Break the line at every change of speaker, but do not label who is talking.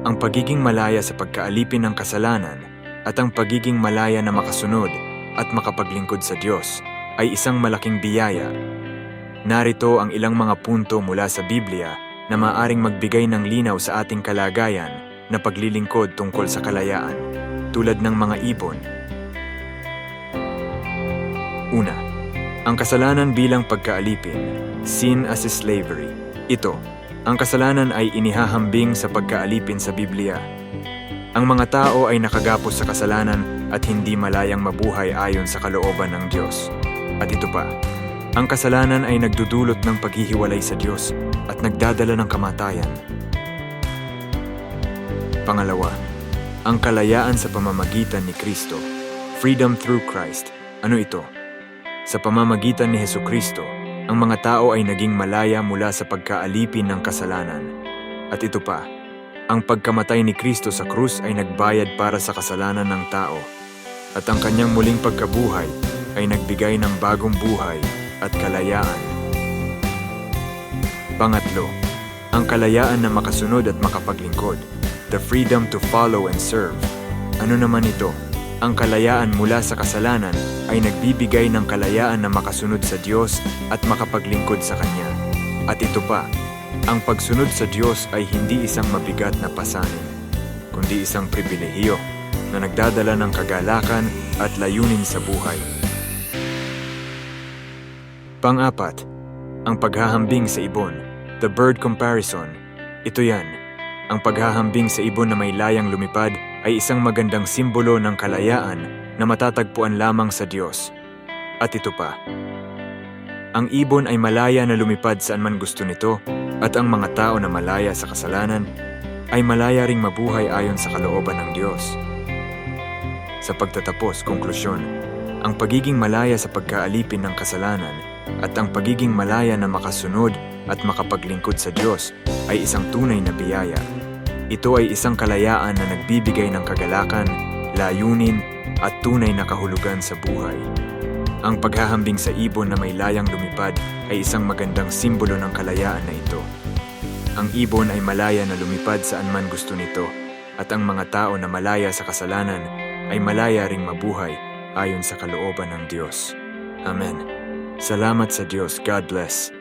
ang pagiging malaya sa pagkaalipin ng kasalanan at ang pagiging malaya na makasunod at makapaglingkod sa Diyos ay isang malaking biyaya. Narito ang ilang mga punto mula sa Biblia na maaring magbigay ng linaw sa ating kalagayan na paglilingkod tungkol sa kalayaan, tulad ng mga ibon. Una, ang kasalanan bilang pagkaalipin, sin as a slavery. Ito, ang kasalanan ay inihahambing sa pagkaalipin sa Biblia. Ang mga tao ay nakagapos sa kasalanan at hindi malayang mabuhay ayon sa kalooban ng Diyos. At ito pa, ang kasalanan ay nagdudulot ng paghihiwalay sa Diyos at nagdadala ng kamatayan. Pangalawa, ang kalayaan sa pamamagitan ni Kristo. Freedom through Christ. Ano ito? Sa pamamagitan ni Heso Kristo, ang mga tao ay naging malaya mula sa pagkaalipin ng kasalanan. At ito pa, ang pagkamatay ni Kristo sa krus ay nagbayad para sa kasalanan ng tao. At ang kanyang muling pagkabuhay ay nagbigay ng bagong buhay at kalayaan. Pangatlo, ang kalayaan na makasunod at makapaglingkod. The freedom to follow and serve. Ano naman ito? Ang kalayaan mula sa kasalanan ay nagbibigay ng kalayaan na makasunod sa Diyos at makapaglingkod sa Kanya. At ito pa, ang pagsunod sa Diyos ay hindi isang mabigat na pasanin, kundi isang pribilehiyo na nagdadala ng kagalakan at layunin sa buhay. Pang-apat, ang paghahambing sa ibon, the bird comparison. Ito yan, ang paghahambing sa ibon na may layang lumipad ay isang magandang simbolo ng kalayaan na matatagpuan lamang sa Diyos. At ito pa, ang ibon ay malaya na lumipad saan man gusto nito at ang mga tao na malaya sa kasalanan ay malaya ring mabuhay ayon sa kalooban ng Diyos. Sa pagtatapos, konklusyon, ang pagiging malaya sa pagkaalipin ng kasalanan at ang pagiging malaya na makasunod at makapaglingkod sa Diyos ay isang tunay na biyaya. Ito ay isang kalayaan na nagbibigay ng kagalakan, layunin at tunay na kahulugan sa buhay. Ang paghahambing sa ibon na may layang lumipad ay isang magandang simbolo ng kalayaan na ito. Ang ibon ay malaya na lumipad saan man gusto nito at ang mga tao na malaya sa kasalanan ay malaya ring mabuhay ayon sa kalooban ng Diyos. Amen. Salamat sa Diyos. God bless.